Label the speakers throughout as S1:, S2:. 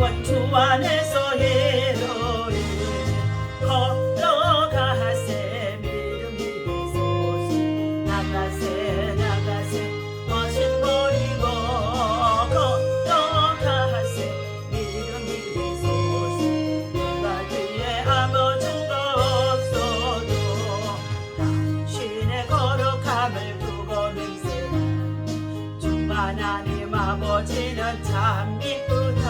S1: 원 주 안에서 이루리 걸어가세 믿음 이 소서. 나가세 나가세 머신 버리고 걸어가세 믿음 이 소서. 누가 뒤에 아무 증거 없어도 당신의 거룩함을 두고 능세 주 하나님 아버지는 참 기쁘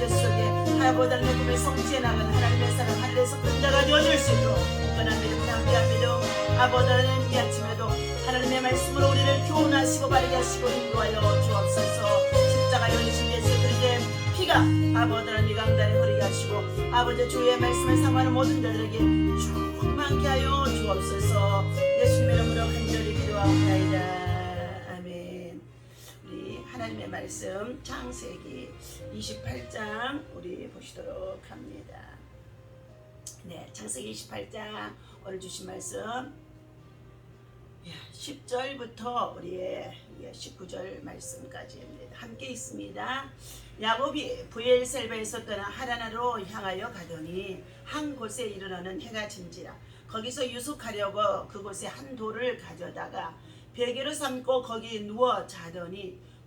S1: 임재 속에 하야보다는 꿈을 성취해 나가는 하나님의 사랑 하늘에서 큰 자가 되어줄 수 있도록 담대한 믿음 아버다는 이 아침에도 하나님의 말씀으로 우리를 교훈하시고 바르게 하시고 인도하여 주옵소서. 십자가 열리신 예수 그리스도의 피가 아버다는 이 강단에 흐르게 하시고 아버지 주의 말씀을 사모하는 모든 자들에게 충만케 하여 주옵소서. 예수님의 이름으로 간절히 기도하옵나이다 말씀 창세기 28장 우리 보시도록 합니다 네 창세기 28장 오늘 주신 말씀 10절부터 우리의 19절 말씀까지입니다. 함께 있습니다. 야곱이 부엘셀바에서 떠나 하라나로 향하여 가더니 한 곳에 이르러는 해가 진지라 거기서 유숙하려고 그곳에 한 돌을 가져다가 베개로 삼고 거기 누워 자더니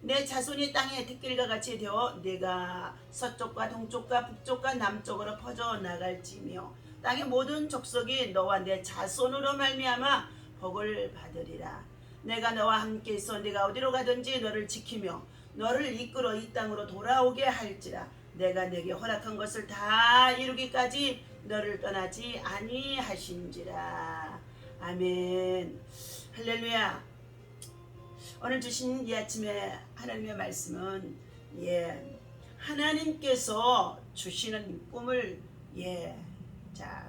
S1: 내 자손이 땅의 뒷길과 같이 되어 내가 서쪽과 동쪽과 북쪽과 남쪽으로 퍼져 나갈지며 땅의 모든 족속이 너와 내 자손으로 말미암아 복을 받으리라. 내가 너와 함께 있어 네가 어디로 가든지 너를 지키며 너를 이끌어 이 땅으로 돌아오게 할지라. 내가 내게 허락한 것을 다 이루기까지 너를 떠나지 아니하신지라. 아멘. 할렐루야 오늘 주신 이 아침에 하나님의 말씀은 예 하나님께서 주시는 꿈을 예자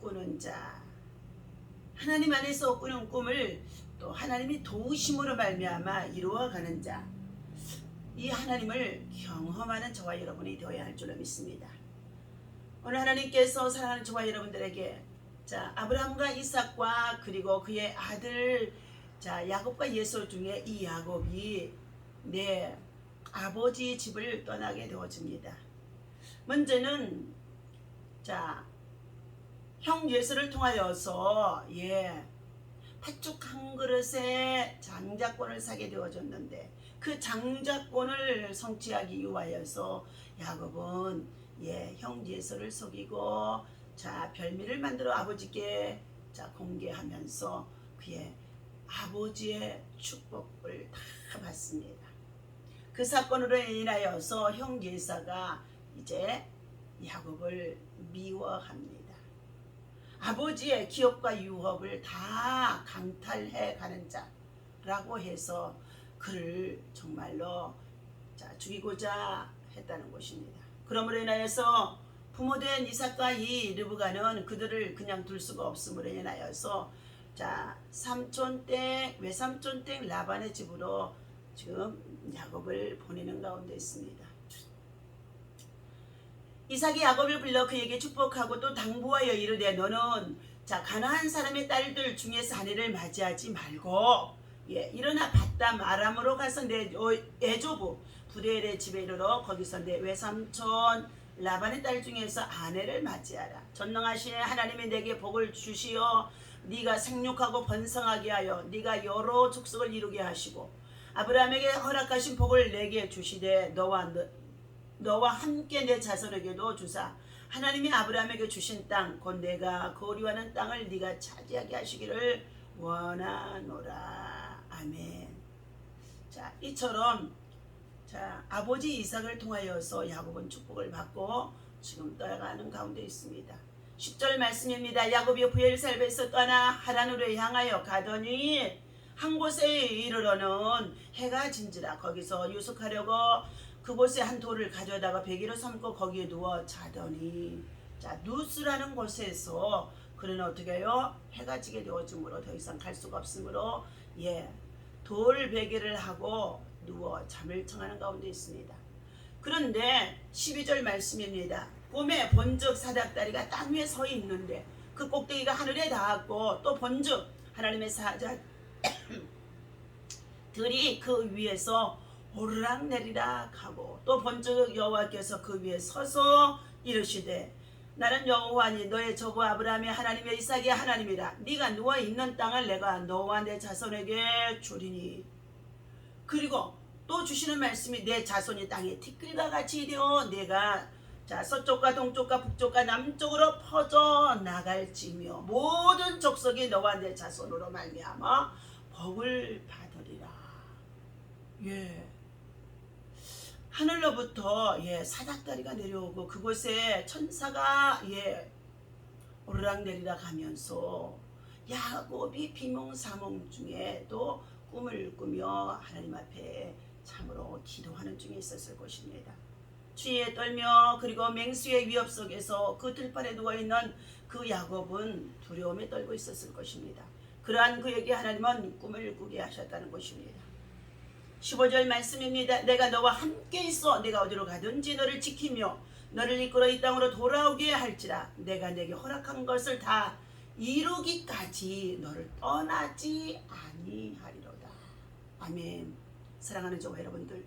S1: 꾸는 자 하나님 안에서 꾸는 꿈을 또 하나님이 도우심으로 말미암아 이루어가는 자 이 하나님을 경험하는 저와 여러분이 되어야 할 줄로 믿습니다. 오늘 하나님께서 사랑하는 저와 여러분들에게 자 아브라함과 이삭과 그리고 그의 아들 자 야곱과 예수 중에 이 야곱이 내 아버지 집을 떠나게 되어집니다. 문제는 자 형 예수를 통하여서 예 팥죽 한 그릇에 장자권을 사게 되어졌는데 그 장자권을 성취하기 위하여서 야곱은 예, 형 예서를 속이고 자 별미를 만들어 아버지께 자 공개하면서 그의 아버지의 축복을 다 받습니다. 그 사건으로 인하여서 형 예사가 이제 야곱을 미워합니다. 아버지의 기업과 유업을 다 강탈해 가는 자라고 해서 그를 정말로 자, 죽이고자 했다는 것입니다. 그러므로 인하여서 부모된 이삭과 이 르브가는 그들을 그냥 둘 수가 없음으로 인하여서 자 삼촌 댁 외삼촌 댁 라반의 집으로 지금 야곱을 보내는 가운데 있습니다. 이삭이 야곱을 불러 그에게 축복하고 또 당부하여 이르되 너는 자 가나안 사람의 딸들 중에서 아내를 맞이하지 말고 예 일어나 바다 마람으로 가서 내 어, 애조부 부대엘의 집에 이르러 거기서 내 외삼촌 라반의 딸 중에서 아내를 맞이하라 전능하신 하나님이 내게 복을 주시어 네가 생육하고 번성하게 하여 네가 여러 족속을 이루게 하시고 아브라함에게 허락하신 복을 내게 주시되 너와 너, 너와 함께 내 자손에게도 주사 하나님이 아브라함에게 주신 땅 곧 내가 거리하는 땅을 네가 차지하게 하시기를 원하노라 아멘. 자 이처럼 자 아버지 이삭을 통하여서 야곱은 축복을 받고 지금 떠나가는 가운데 있습니다. 10절 말씀입니다. 야곱이 부엘살베에서 떠나 하란으로 향하여 가더니 한 곳에 이르러는 해가 진지라 거기서 유숙하려고 그곳에 한 돌을 가져다가 베개로 삼고 거기에 누워 자더니 자 누스라는 곳에서 그는 어떻게 해요? 해가 지게 되어지므로 더 이상 갈 수가 없으므로 예 돌 베개를 하고 누워 잠을 청하는 가운데 있습니다. 그런데 12절 말씀입니다. 꿈에 본즉 사닥다리가 땅 위에 서 있는데 그 꼭대기가 하늘에 닿았고 또 본즉 하나님의 사자 들이 그 위에서 오르락 내리락 하고 또 본즉 여호와께서 그 위에 서서 이르시되 나는 여호와니 너의 조부 아브라함의 하나님의 이삭의 하나님이라. 네가 누워 있는 땅을 내가 너와 내 자손에게 주리니. 그리고 또 주시는 말씀이 내 자손이 땅에 티끌과 같이 되어 내가 자 서쪽과 동쪽과 북쪽과 남쪽으로 퍼져 나갈지며 모든 족속이 너와 내 자손으로 말미암아 복을 받으리라. 예. 하늘로부터 예 사닥다리가 내려오고 그곳에 천사가 예 오르락 내리락 하면서 야곱이 비몽사몽 중에 또 꿈을 꾸며 하나님 앞에 참으로 기도하는 중에 있었을 것입니다. 추위에 떨며 그리고 맹수의 위협 속에서 그 들판에 누워 있는 그 야곱은 두려움에 떨고 있었을 것입니다. 그러한 그에게 하나님은 꿈을 꾸게 하셨다는 것입니다. 15절 말씀입니다. 내가 너와 함께 있어 내가 어디로 가든지 너를 지키며 너를 이끌어 이 땅으로 돌아오게 할지라 내가 내게 허락한 것을 다 이루기까지 너를 떠나지 아니하리로다. 아멘. 사랑하는 종 여러분들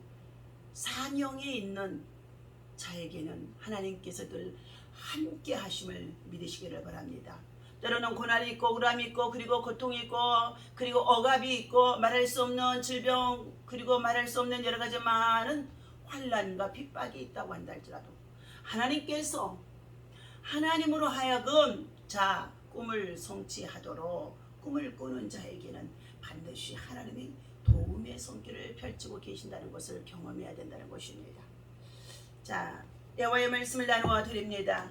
S1: 사명에 있는 자에게는 하나님께서 늘 함께 하심을 믿으시기를 바랍니다. 때로는 고난이 있고 우람이 있고 그리고 고통이 있고 그리고 억압이 있고 말할 수 없는 질병 그리고 말할 수 없는 여러 가지 많은 환란과 핍박이 있다고 한다 할지라도 하나님께서 하나님으로 하여금 자 꿈을 성취하도록 꿈을 꾸는 자에게는 반드시 하나님이 도움의 손길을 펼치고 계신다는 것을 경험해야 된다는 것입니다. 자, 여호와의 말씀을 나누어 드립니다.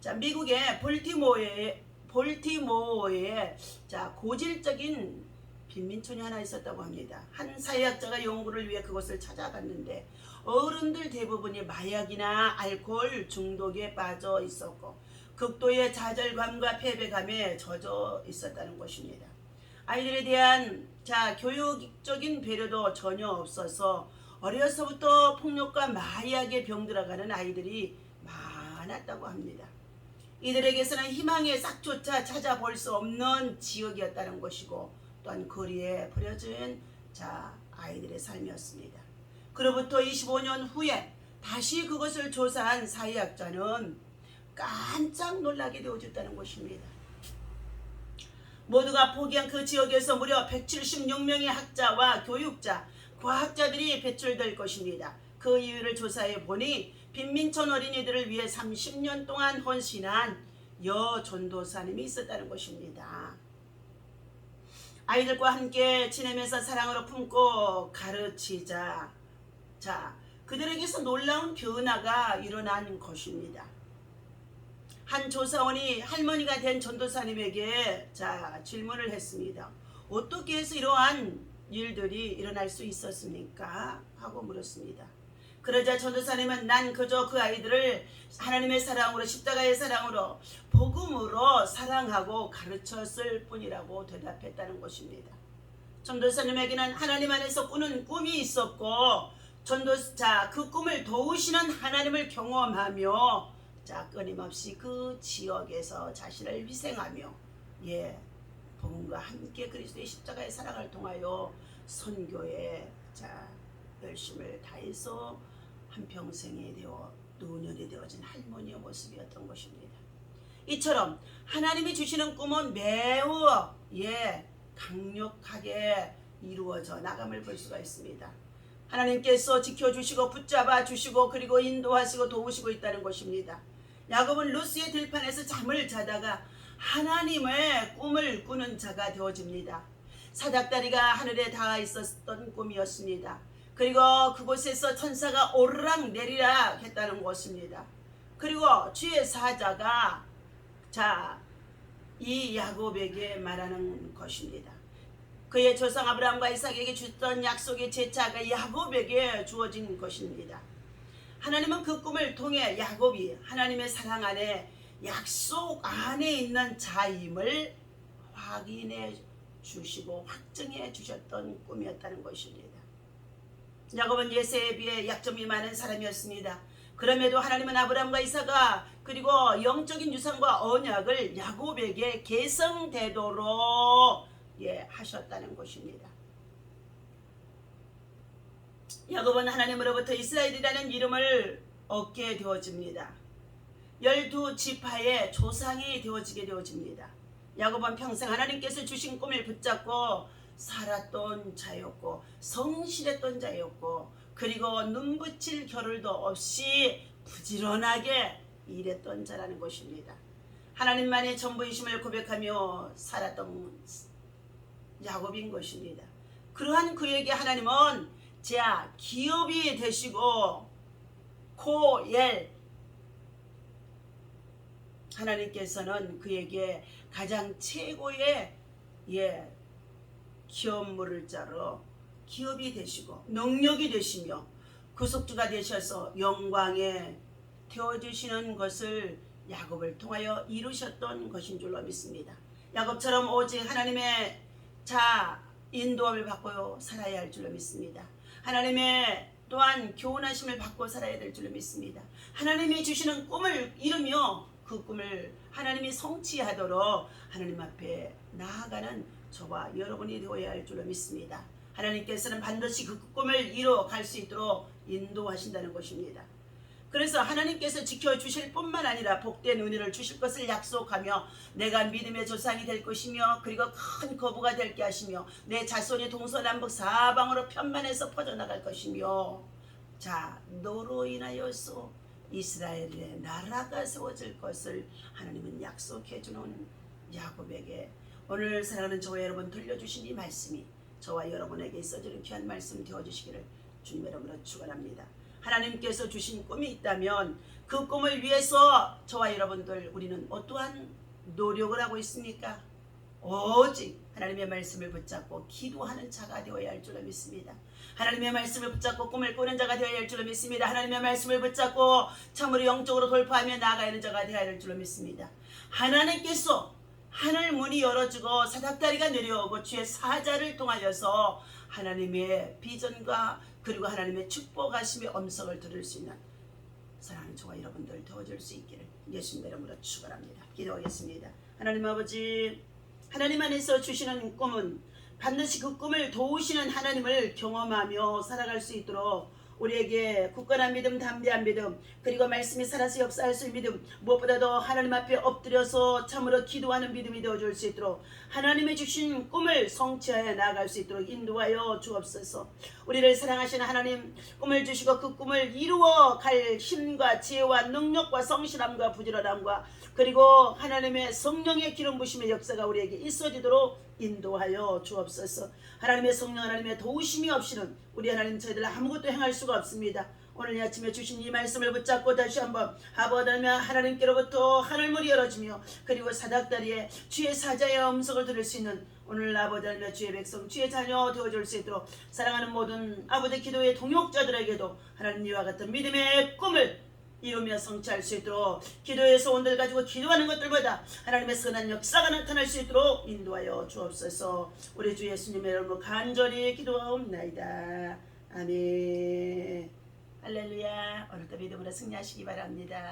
S1: 자, 미국의 볼티모어에 볼티모어에 자 고질적인 빈민촌이 하나 있었다고 합니다. 한 사회학자가 연구를 위해 그곳을 찾아갔는데 어른들 대부분이 마약이나 알코올 중독에 빠져 있었고 극도의 좌절감과 패배감에 젖어 있었다는 것입니다. 아이들에 대한 자 교육적인 배려도 전혀 없어서 어려서부터 폭력과 마약에 병들어가는 아이들이 많았다고 합니다. 이들에게서는 희망의 싹조차 찾아볼 수 없는 지역이었다는 것이고 또한 거리에 버려진 자 아이들의 삶이었습니다. 그로부터 25년 후에 다시 그것을 조사한 사회학자는 깜짝 놀라게 되어졌다는 것입니다. 모두가 포기한 그 지역에서 무려 176명의 학자와 교육자, 과학자들이 배출될 것입니다. 그 이유를 조사해 보니 빈민촌 어린이들을 위해 30년 동안 헌신한 여 전도사님이 있었다는 것입니다. 아이들과 함께 지내면서 사랑으로 품고 가르치자. 자, 그들에게서 놀라운 변화가 일어난 것입니다. 한 조사원이 할머니가 된 전도사님에게 자 질문을 했습니다. 어떻게 해서 이러한 일들이 일어날 수 있었습니까? 하고 물었습니다. 그러자 전도사님은 난 그저 그 아이들을 하나님의 사랑으로 십자가의 사랑으로 복음으로 사랑하고 가르쳤을 뿐이라고 대답했다는 것입니다. 전도사님에게는 하나님 안에서 꾸는 꿈이 있었고 전도자 그 꿈을 도우시는 하나님을 경험하며 자 끊임없이 그 지역에서 자신을 희생하며 예 복음과 함께 그리스도의 십자가의 사랑을 통하여 선교에 자 열심을 다해서 한 평생이 되어 노년이 되어진 할머니의 모습이었던 것입니다. 이처럼 하나님이 주시는 꿈은 매우 예 강력하게 이루어져 나감을 볼 수가 있습니다. 하나님께서 지켜주시고 붙잡아 주시고 그리고 인도하시고 도우시고 있다는 것입니다. 야곱은 루스의 들판에서 잠을 자다가 하나님의 꿈을 꾸는 자가 되어집니다. 사닥다리가 하늘에 닿아 있었던 꿈이었습니다. 그리고 그곳에서 천사가 오르락 내리락 했다는 것입니다. 그리고 주의 사자가 자, 이 야곱에게 말하는 것입니다. 그의 조상 아브라함과 이삭에게 주던 약속의 제차가 야곱에게 주어진 것입니다. 하나님은 그 꿈을 통해 야곱이 하나님의 사랑 안에 약속 안에 있는 자임을 확인해 주시고 확증해 주셨던 꿈이었다는 것입니다. 야곱은 예세에 비해 약점이 많은 사람이었습니다. 그럼에도 하나님은 아브라함과 이사가 그리고 영적인 유산과 언약을 야곱에게 계승되도록 예, 하셨다는 것입니다. 야곱은 하나님으로부터 이스라엘이라는 이름을 얻게 되어집니다. 열두 지파의 조상이 되어지게 되어집니다. 야곱은 평생 하나님께서 주신 꿈을 붙잡고 살았던 자였고 성실했던 자였고 그리고 눈붙일 겨를도 없이 부지런하게 일했던 자라는 것입니다. 하나님만의 전부이심을 고백하며 살았던 야곱인 것입니다. 그러한 그에게 하나님은 자 기업이 되시고 코엘 하나님께서는 그에게 가장 최고의 예 기업 물을 자로 기업이 되시고 능력이 되시며 구속주가 되셔서 영광에 태워주시는 것을 야곱을 통하여 이루셨던 것인 줄로 믿습니다. 야곱처럼 오직 하나님의 자 인도함을 받고 살아야 할 줄로 믿습니다. 하나님의 또한 교훈하심을 받고 살아야 될 줄로 믿습니다. 하나님이 주시는 꿈을 이루며 그 꿈을 하나님이 성취하도록 하나님 앞에 나아가는 저와 여러분이 되어야 할 줄로 믿습니다. 하나님께서는 반드시 그 꿈을 이루어 갈수 있도록 인도하신다는 것입니다. 그래서 하나님께서 지켜주실 뿐만 아니라 복된 은혜를 주실 것을 약속하며 내가 믿음의 조상이 될 것이며 그리고 큰 거부가 될 게 하시며 내 자손이 동서남북 사방으로 편만해서 퍼져나갈 것이며 자 너로 인하여서 이스라엘의 나라가 세워질 것을 하나님은 약속해 주는 야곱에게 오늘 사랑하는 저와 여러분 들려주신 이 말씀이 저와 여러분에게 있어지는 귀한 말씀 되어주시기를 주님 이름으로 축원합니다. 하나님께서 주신 꿈이 있다면 그 꿈을 위해서 저와 여러분들 우리는 어떠한 노력을 하고 있습니까? 오직 하나님의 말씀을 붙잡고 기도하는 자가 되어야 할 줄로 믿습니다. 하나님의 말씀을 붙잡고 꿈을 꾸는 자가 되어야 할 줄로 믿습니다. 하나님의 말씀을 붙잡고 참으로 영적으로 돌파하며 나아가는 자가 되어야 할 줄로 믿습니다. 하나님께서 하늘 문이 열어주고 사닥다리가 내려오고 주의 사자를 통하여서 하나님의 비전과 그리고 하나님의 축복하심의 음성을 들을 수 있는 사랑하는 저와 여러분들 도와줄 수 있기를 예수님 이름으로 축원합니다. 기도하겠습니다. 하나님 아버지 하나님 안에서 주시는 꿈은 반드시 그 꿈을 도우시는 하나님을 경험하며 살아갈 수 있도록 우리에게 굳건한 믿음, 담대한 믿음, 그리고 말씀이 살아서 역사할 수 있는 믿음, 무엇보다도 하나님 앞에 엎드려서 참으로 기도하는 믿음이 되어줄 수 있도록 하나님의 주신 꿈을 성취하여 나아갈 수 있도록 인도하여 주옵소서. 우리를 사랑하시는 하나님, 꿈을 주시고 그 꿈을 이루어 갈 힘과 지혜와 능력과 성실함과 부지런함과 그리고 하나님의 성령의 기름 부심의 역사가 우리에게 있어지도록 인도하여 주옵소서. 하나님의 성령 하나님의 도우심이 없이는 우리 하나님 저희들 아무것도 행할 수가 없습니다. 오늘 이 아침에 주신 이 말씀을 붙잡고 다시 한번 아버다며 하나님께로부터 하늘문이 열어지며 그리고 사닥다리에 주의 사자의 음성을 들을 수 있는 오늘 하나님의 주의 백성 주의 자녀 되어줄 수 있도록 사랑하는 모든 아버지 기도의 동역자들에게도 하나님 이와 같은 믿음의 꿈을 이루며 성취할 수 있도록 기도의 소원들 가지고 기도하는 것들보다 하나님의 선한 역사가 나타날 수 있도록 인도하여 주옵소서. 우리 주 예수님의 이름으로 간절히 기도하옵나이다. 아멘. 할렐루야. 오늘도 믿음으로 승리하시기 바랍니다